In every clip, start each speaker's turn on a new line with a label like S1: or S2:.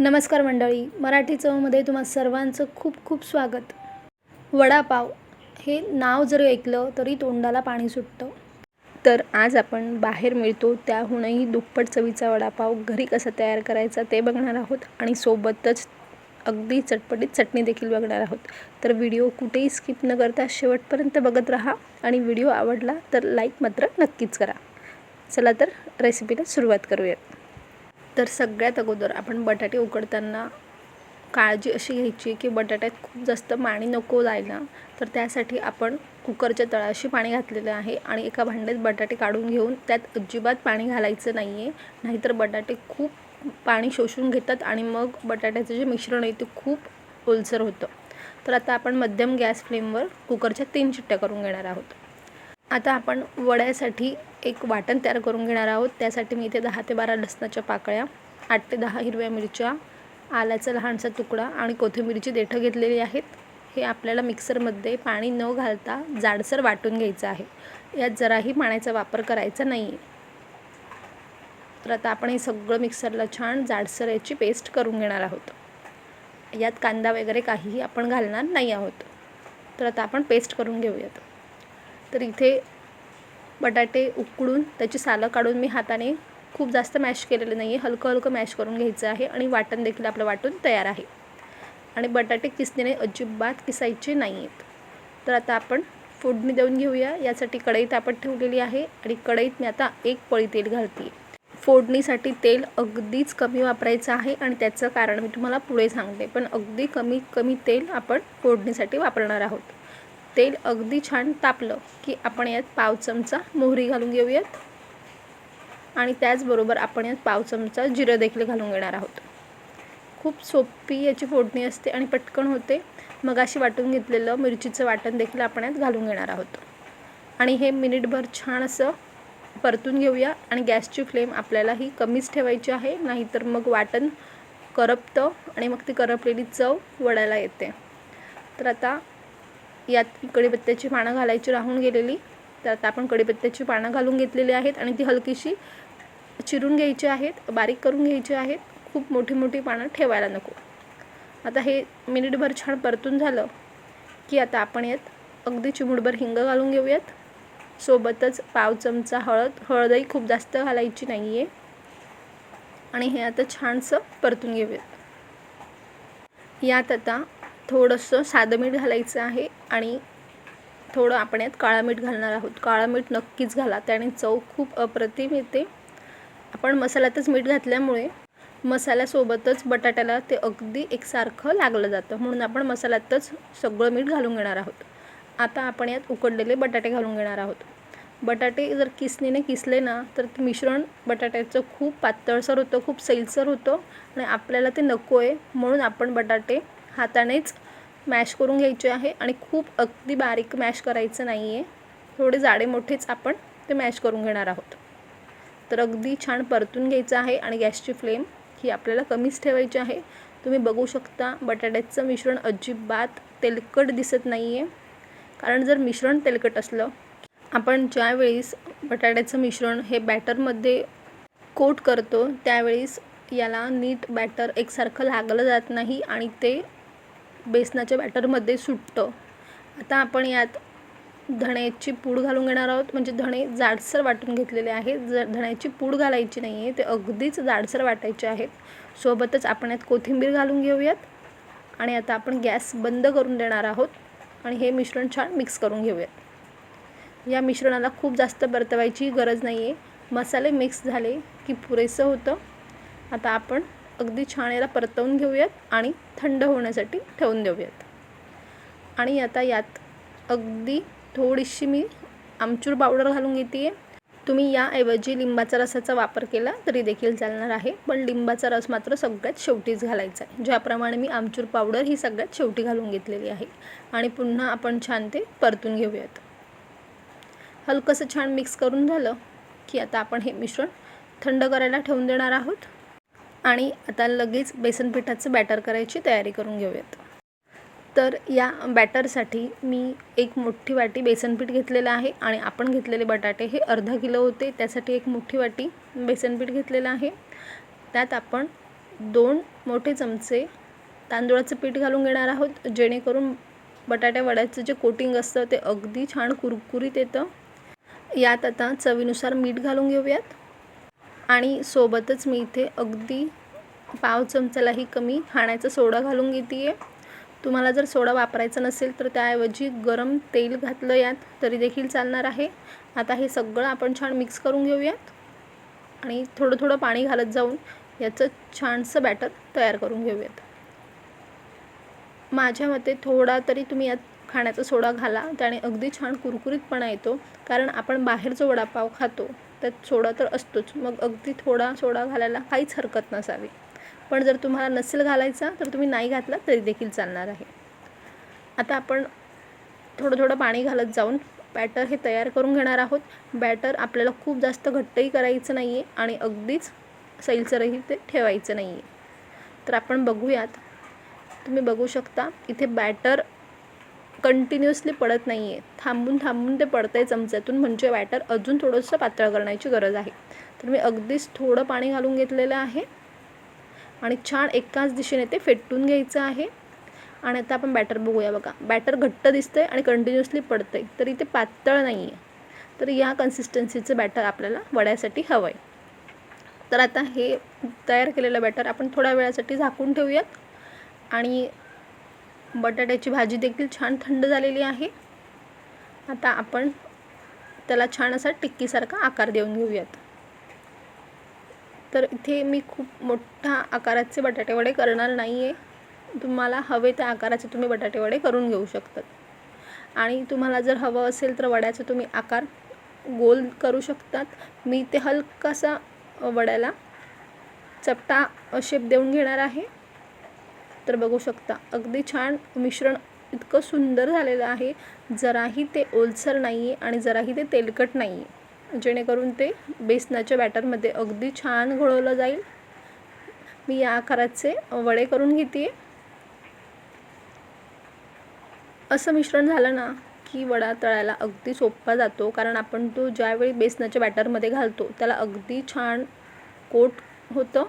S1: नमस्कार मंडळी मराठी चवमध्ये तुम्हा सर्वांचं खूप खूप स्वागत. वडापाव हे नाव जरी ऐकलं तरी तोंडाला पाणी सुटतं. तर आज आपण बाहेर मिळतो त्याहूनही दुप्पट चवीचा वडापाव घरी कसा तयार करायचा ते बघणार आहोत आणि सोबतच अगदी चटपटीत चटणी देखील बघणार आहोत. तर व्हिडिओ कुठेही स्किप न करता शेवटपर्यंत बघत राहा आणि व्हिडिओ आवडला तर लाईक मात्र नक्कीच करा. चला तर रेसिपीला सुरुवात करूयात. तर सगळ्यात अगोदर आपण बटाटे उकडताना काळजी अशी घ्यायची की बटाट्यात खूप जास्त पाणी नको जायला. तर त्यासाठी आपण कुकरच्या तळाशी पाणी घातलेलं आहे आणि एका भांड्यात बटाटे काढून घेऊन त्यात अजिबात पाणी घालायचं नाही आहे नाहीतर बटाटे खूप पाणी शोषून घेतात आणि मग बटाट्याचं जे मिश्रण आहे ते खूप ओलसर होतं. तर आता आपण मध्यम गॅस फ्लेमवर कुकरच्या तीन चिट्ट्या करून घेणार आहोत. आता आपण वड्यासाठी एक वाटण तयार करून घेणार आहोत. त्यासाठी मी इथे दहा ते बारा लसणाच्या पाकळ्या आठ ते दहा हिरव्या मिरच्या आल्याचा लहानसा तुकडा आणि कोथिंबीरची देठं घेतलेली आहेत. हे आपल्याला मिक्सरमध्ये पाणी न घालता जाडसर वाटून घ्यायचं आहे. यात जराही पाण्याचा वापर करायचा नाही आहे तर आता आपण हे सगळं मिक्सरला छान जाडसर याची पेस्ट करून घेणार आहोत. यात कांदा वगैरे काहीही आपण घालणार नाही आहोत. तर आता आपण पेस्ट करून घेऊयात. तर इथे बटाटे उकडून त्याची सालं काढून मी हाताने खूप जास्त मॅश केलेलं नाही आहे हलकं हलकं मॅश करून घ्यायचं आहे आणि वाटण देखील आपलं वाटून तयार आहे. आणि बटाटे किसण्याने अजिबात किसायचे नाही आहेत तर आता आपण फोडणी देऊन घेऊया. यासाठी कढईत आपण ठेवलेली आहे आणि कढईत मी आता एक पळी तेल घालते. फोडणीसाठी तेल अगदीच कमी वापरायचं आहे आणि त्याचं कारण मी तुम्हाला पुढे सांगते. पण अगदी कमी कमी तेल आपण फोडणीसाठी वापरणार आहोत. तेल अगदी छान तापलं की आपण यात पाव चमचा मोहरी घालून घेऊयात. आणि त्याचबरोबर आपण यात पाव चमचा जिरं देखील घालून घेणार आहोत. खूप सोपी याची फोडणी असते आणि पटकन होते. मग अशी वाटून घेतलेलं मिरचीचं वाटण देखील आपण यात घालून घेणार आहोत. आणि हे मिनिटभर छान असं परतून घेऊया आणि गॅसची फ्लेम आपल्याला ही कमीच ठेवायची आहे. नाहीतर मग वाटण करपतं आणि मग ती करपलेली चव वडायला येते. तर आता यात कढीपत्त्याची पानं घालायची राहून गेलेली. तर आता आपण कढीपत्त्याची पानं घालून घेतलेली आहेत आणि ती हलकीशी चिरून घ्यायची आहेत बारीक करून घ्यायची आहेत. खूप मोठी मोठी पानं ठेवायला नको. आता हे मिनिटभर छान परतून झालं की आता आपण यात अगदी चिमूटभर हिंग घालून घेऊयात. सोबतच पाव चमचा हळद हळदही खूप जास्त घालायची नाही आहे आणि हे आता छानसं परतून घेऊयात. यात आता थोडंसं साधं मीठ घालायचं आहे आणि थोडं आपण यात काळा मीठ घालणार आहोत. काळा मीठ नक्कीच घाला त्याने चव खूप अप्रतिम येते. आपण मसाल्यातच मीठ घातल्यामुळे मसाल्यासोबतच बटाट्याला ते अगदी एकसारखं लागलं जातं म्हणून आपण मसाल्यातच सगळं मीठ घालून घेणार आहोत. आता आपण यात उकडलेले बटाटे घालून घेणार आहोत. बटाटे जर किसणीने किसले ना तर ते मिश्रण बटाट्याचं खूप पातळसर होतं खूप सैलसर होतं आणि आपल्याला ते नको आहे म्हणून आपण बटाटे हातानेच मॅश करून घ्यायचे आहे आणि खूप अगदी बारीक मॅश करायचं नाही आहे थोडे जाडे मोठेच आपण ते मॅश करून घेणार आहोत. तर अगदी छान परतून घ्यायचं आहे आणि गॅसची फ्लेम ही आपल्याला कमीच ठेवायची आहे. तुम्ही बघू शकता बटाट्याचं मिश्रण अजिबात तेलकट दिसत नाही आहे कारण जर मिश्रण तेलकट असलं आपण ज्यावेळेस बटाट्याचं मिश्रण हे बॅटरमध्ये कोट करतो त्यावेळेस याला नीट बॅटर एकसारखं लागलं जात नाही आणि ते बेसनाच्या बॅटरमध्ये सुटतं. आता आपण यात धण्याची पूड घालून घेणार आहोत. म्हणजे धणे जाडसर वाटून घेतलेले आहेत. ज धण्याची पूड घालायची नाही आहे ते अगदीच जाडसर वाटायचे आहेत. सोबतच आपण यात कोथिंबीर घालून घेऊयात. आणि आता आपण गॅस बंद करून देणार आहोत. आणि हे मिश्रण छान मिक्स करून घेऊयात. या मिश्रणाला खूप जास्त परतवायची गरज नाही आहे मसाले मिक्स झाले की पुरेसं होतं. आता आपण अगदी छान याला परतवून घेऊयात आणि थंड होण्यासाठी ठेवून देऊयात. आणि आता यात अगदी थोडीशी मी आमचूर पावडर घालून घेते आहे तुम्ही याऐवजी लिंबाचा रसाचा वापर केला तरी देखील चालणार आहे. पण लिंबाचा रस मात्र सगळ्यात शेवटीच घालायचा आहे. ज्याप्रमाणे मी आमचूर पावडर ही सगळ्यात शेवटी घालून घेतलेली आहे. आणि पुन्हा आपण छान ते परतून घेऊयात. हलकंसं छान मिक्स करून झालं की आता आपण हे मिश्रण थंड करायला ठेवून देणार आहोत. आणि आता लगेच बेसन पिठाचं बॅटर करायची तयारी करून घेऊयात. तर या बॅटरसाठी मी एक मोठी वाटी बेसनपीठ घेतलेलं आहे आणि आपण घेतलेले बटाटे हे अर्धा किलो होते त्यासाठी एक मोठी वाटी बेसनपीठ घेतलेलं आहे. त्यात आपण दोन मोठे चमचे तांदूळाचं पीठ घालून घेणार आहोत जेणेकरून बटाट्या वड्याचं जे कोटिंग असतं ते अगदी छान कुरकुरीत येतं. यात आता चवीनुसार मीठ घालून घेऊयात. आणि सोबतच मी इथे अगदी पाव चमचालाही कमी खाण्याचा सोडा घालून घेते आहे तुम्हाला जर सोडा वापरायचा नसेल तर त्याऐवजी गरम तेल घातलं यात तरी देखील चालणार आहे. आता हे सगळं आपण छान मिक्स करून घेऊयात. आणि थोडं थोडं पाणी घालत जाऊन याचं छानसं बॅटर तयार करून घेऊयात. माझ्या मते थोडा तरी तुम्ही यात खाण्याचा सोडा घाला त्याने अगदी छान कुरकुरीतपणा येतो कारण आपण बाहेर जो वडापाव खातो. त्यात सोडा तर असतोच. मग अगदी थोडा सोडा घालायला काहीच हरकत नसावी. पण जर तुम्हाला नसेल घालायचा तर तुम्ही नाही घातला तरी देखील चालणार आहे. आता आपण थोडं थोडं पाणी घालत जाऊन बॅटर हे तयार करून घेणार आहोत. बॅटर आपल्याला खूप जास्त घट्टही करायचं नाही आहे आणि अगदीच सैलसरही ते ठेवायचं नाही आहे तर आपण बघूयात. तुम्ही बघू शकता इथे बॅटर कंटिन्युअसली पडत नाही आहे थांबून थांबून ते पडतं आहे चमच्यातून म्हणजे बॅटर अजून थोडंसं पातळ करण्याची गरज आहे. तर मी अगदीच थोडं पाणी घालून घेतलेलं आहे. आणि छान एकाच दिशेने ते फेटून घ्यायचं आहे. आणि आता आपण बॅटर बघूया बघा. बॅटर घट्ट दिसतं आहे आणि कंटिन्युअसली पडतं आहे तरी ते पातळ नाही आहे तर या कन्सिस्टन्सीचं बॅटर आपल्याला वड्यासाठी हवं आहे तर आता हे तयार केलेलं बॅटर आपण थोड्या वेळासाठी झाकून ठेवूयात. आणि बटाट्याची भाजी देखील छान थंड झालेली आहे. आता आपण त्याला छान असा टिक्कीसारखा आकार देऊन घेऊयात. तर इथे मी खूप मोठा आकाराचे बटाटेवडे करणार नाही आहे तुम्हाला हवे त्या आकाराचे तुम्ही बटाटेवडे करून घेऊ शकतात. आणि तुम्हाला जर हवं असेल तर वड्याचा तुम्ही आकार गोल करू शकतात. मी ते हलकासा वड्याला चपटा शेप देऊन घेणार आहे. तर बघू शकता अगदी छान मिश्रण इतकं सुंदर झालेलं आहे. जराही ते ओलसर नाही आहे आणि जराही ते तेलकट नाही आहे जेणेकरून ते बेसनाच्या बॅटरमध्ये अगदी छान घोळवलं जाईल. मी या आकाराचे वडे करून घेते असं मिश्रण झालं ना की वडा तळायला अगदी सोपा जातो. कारण आपण तो ज्यावेळी बेसनाच्या बॅटरमध्ये घालतो त्याला अगदी छान कोट होतं.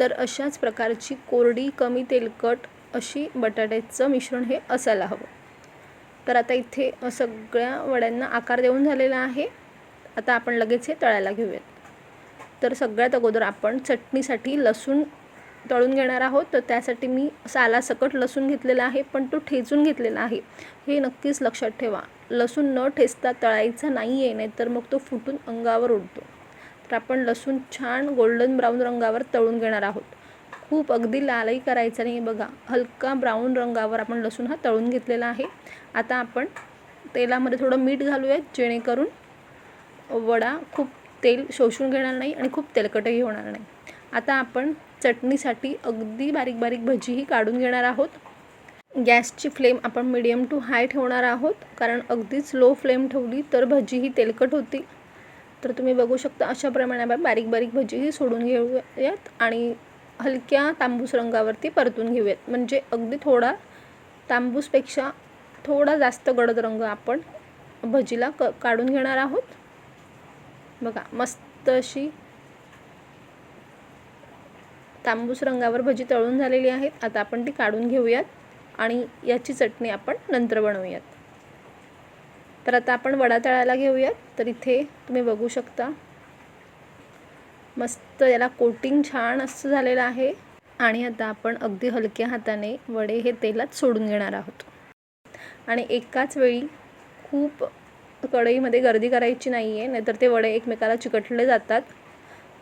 S1: तर अशाच प्रकारची कोरडी कमी तेलकट अशी बटाट्याचं मिश्रण हे असायला हवं. तर आता इथे सगळ्या वड्यांना आकार देऊन झालेला आहे. आता आपण लगेच हे तळायला घेऊयात. तर सगळ्यात अगोदर आपण चटणीसाठी लसूण तळून घेणार आहोत. तर त्यासाठी मी सालासकट लसूण घेतलेला आहे पण तो ठेचून घेतलेला आहे. हे नक्कीच लक्षात ठेवा. लसूण न ठेचता तळायचा नाही आहे नाही तर मग तो फुटून अंगावर उडतो. तर आपण लसूण छान गोल्डन ब्राऊन रंगावर तळून घेणार आहोत. खूप अगदी लालही करायचा नाही. बघा हलका ब्राऊन रंगावर आपण लसूण हा तळून घेतलेला आहे. आता आपण तेलामध्ये थोडं मीठ घालूयात जेणेकरून वडा खूप तेल शोषून घेणार नाही आणि खूप तेलकटही होणार नाही. आता आपण चटणीसाठी अगदी बारीक बारीक भजीही काढून घेणार आहोत. गॅसची फ्लेम आपण मिडियम टू हाय ठेवणार आहोत. कारण अगदीच लो फ्लेम ठेवली तर भजी ही तेलकट होती तर तुम्ही बघू शकता अशा प्रमाणे आपण बारीक बारीक भजीही सोडून घेऊयात आणि हलक्या तांबूस रंगावरती परतून घेऊयात. म्हणजे अगदी थोडा तांबूसपेक्षा थोडा जास्त गडद रंग आपण भजीला क काढून घेणार आहोत. बघा मस्त अशी तांबूस रंगावर भजी तळून झालेली आहेत. आता आपण ती काढून घेऊयात आणि याची चटणी आपण नंतर बनवूयात. तर आता आपण वडा तळायला घेऊयात. तर इथे तुम्ही बघू शकता. मस्त याला कोटिंग छान असं झालेलं आहे. आणि आता आपण अगदी हलक्या हाताने वडे हे तेलात सोडून घेणार आहोत. आणि एकाच वेळी खूप कढईमध्ये गर्दी करायची नाही आहे नाहीतर ते वडे एकमेकाला चिकटले जातात.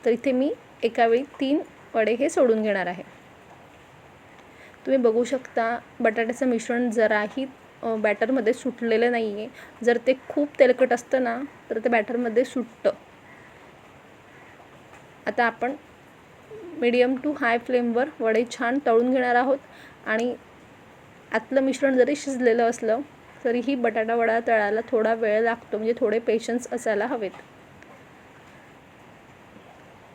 S1: तर इथे मी एकावेळी तीन वडे हे सोडून घेणार आहे. तुम्ही बघू शकता बटाट्याचं मिश्रण जराही बॅटरमध्ये सुटलेलं नाही आहे जर ते खूप तेलकट असतं ना तर ते बॅटरमध्ये सुटतं. आता आपण मीडियम टू हाय फ्लेमवर वडे छान तळून घेणार आहोत. आणि आतलं मिश्रण जरी शिजलेलं असलं तरीही बटाटा वडा तळायला थोडा वेळ लागतो. म्हणजे थोडे पेशन्स असायला हवेत.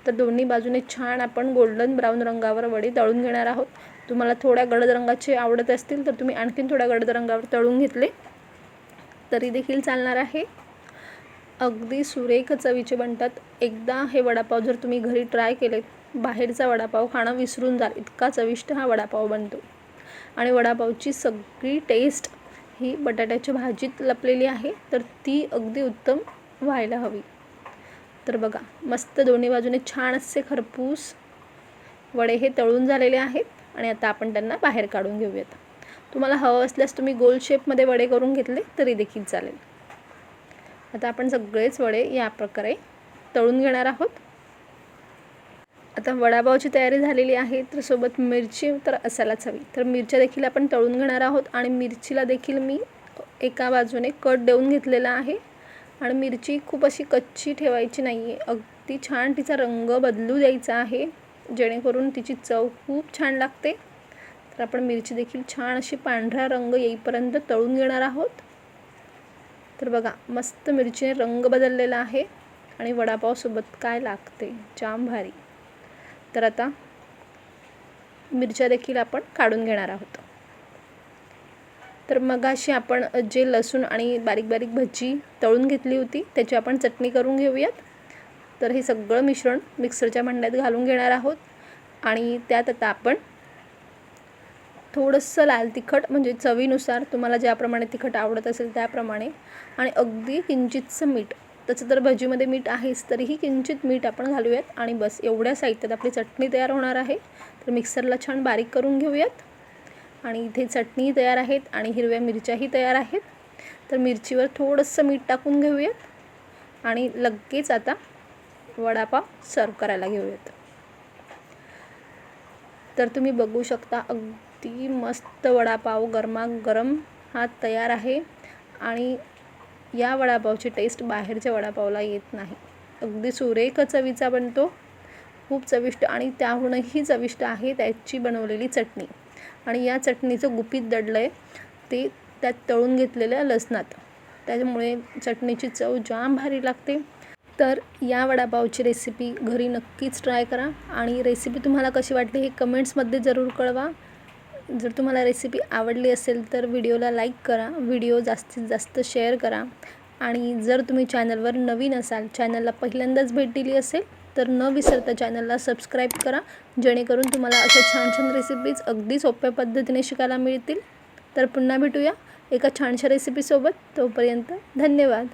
S1: तर दोन्ही बाजूने छान आपण गोल्डन ब्राऊन रंगावर वडी तळून घेणार आहोत. तुम्हाला थोड्या गडद रंगाचे आवडत असतील तर तुम्ही आणखीन थोड्या गडद रंगावर तळून घेतले. तरी देखील चालणार आहे. अगदी सुरेख चवीचे बनतात. एकदा हे वडापाव जर तुम्ही घरी ट्राय केले बाहेरचा वडापाव खाणं विसरून जाल. इतका चविष्ट हा वडापाव बनतो. आणि वडापावची सगळी टेस्ट ही बटाट्याच्या भाजीत लपलेली आहे तर ती अगदी उत्तम व्हायला हवी. तर बघा मस्त दोन्ही बाजूने छान असे खरपूस वडे हे तळून झालेले आहेत. आणि आता आपण त्यांना बाहेर काढून घेऊयात. तुम्हाला हवं असल्यास तुम्ही गोल शेपमध्ये वडे करून घेतले तरी देखील चालेल. आता आपण सगळेच वडे या प्रकारे तळून घेणार आहोत. आता वडापावची तयारी झालेली आहे तर सोबत मिरची तर असायलाच हवी. तर मिरच्या देखील आपण तळून घेणार आहोत आणि मिरचीला देखील मी एका बाजूने कट देऊन घेतलेला आहे. आणि मिरची खूप अशी कच्ची ठेवायची नाही आहे अगदी छान तिचा रंग बदलू द्यायचा आहे. जेणेकरून तिची चव खूप छान लागते. तर आपण मिरची देखील छान अशी पांढरा रंग येईपर्यंत तळून घेणार आहोत. तर बघा मस्त मिरचीने रंग बदललेला आहे आणि वडापावसोबत काय लागते? जाम भारी. तर आता मिरच्या देखील आपण काढून घेणार आहोत. तर मगाशी आपण जे लसूण आणि बारीक बारीक भजी तळून घेतली होती त्याची आपण चटणी करून घेऊयात. तर हे सगळं मिश्रण मिक्सरच्या भांड्यात घालून घेणार आहोत. आणि त्यात आता आपण थोडंसं लाल तिखट म्हणजे चवीनुसार तुम्हाला ज्याप्रमाणे तिखट आवडत असेल त्याप्रमाणे. आणि अगदी किंचितचं मीठ तसं तर भजीमध्ये मीठ आहेच तरीही किंचित मीठ आपण घालूयात. आणि बस एवढ्या साहित्यात आपली चटणी तयार होणार आहे. तर मिक्सरला छान बारीक करून घेऊयात. आणि इथे चटणीही तयार आहेत आणि हिरव्या मिरच्याही तयार आहेत. तर मिरचीवर थोडंसं मीठ टाकून घेऊयात. आणि लगेच आता वडापाव सर्व करायला घेऊयात. तर तुम्ही बघू शकता अगदी मस्त वडापाव गरमागरम हा तयार आहे आणि या वडापावची टेस्ट बाहेरच्या वडापावला येत नाही. अगदी सुरेख चवीचा बनतो खूप चविष्ट आणि त्याहूनही चविष्ट आहे त्याची बनवलेली चटणी. आणि या चटणीचं गुपित दडलं आहे ते त्यात तळून घेतलेल्या लसणात. त्याच्यामुळे चटणीची चव जाम भारी लागते. तर या वडापावची रेसिपी घरी नक्कीच ट्राय करा. आणि रेसिपी तुम्हाला कशी वाटली हे कमेंट्समध्ये जरूर कळवा. जर तुम्हाला रेसिपी आवडली असेल तर व्हिडिओला लाईक करा. व्हिडिओ जास्तीत जास्त शेअर करा. आणि जर तुम्ही चॅनलवर नवीन असाल चॅनलला पहिल्यांदाच भेट दिली असेल तर न विसरता चॅनलला सबस्क्राईब करा. जेणेकरून तुम्हाला अशा छान छान रेसिपीज अगदी सोप्या पद्धतीने शिकायला मिळतील. तर पुन्हा भेटूया एका छानशा रेसिपीसोबत तोपर्यंत धन्यवाद.